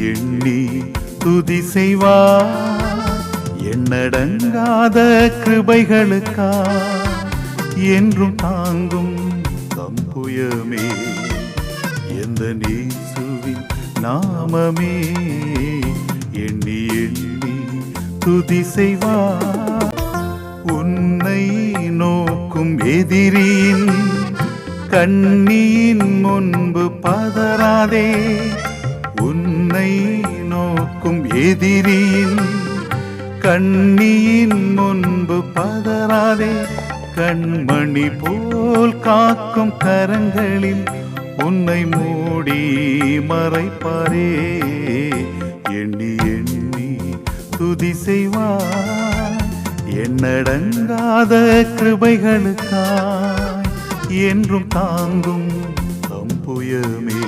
எண்ணி துதி செய்வார். எண்ணடங்காத கிருபைகளுக்கா என்றும் தாங்கும் தம்புயமே எந்த நீசுவின் நாமமே எண்ணி எண்ணி துதி செய்வார். உன்னை நோக்கும் எதிரியின் கண்ணியின் முன்பு பதறாதே. எதிரியின் கண்ணியின் முன்பு பதறாதே. கண்மணி போல் காக்கும் கரங்களில் உன்னை மூடி மறைப்பாரே. எண்ணி எண்ணி துதி செய்வார் என்னடங்காத கிருபைகளுக்காய். என்றும் தாங்கும் தம்புயமே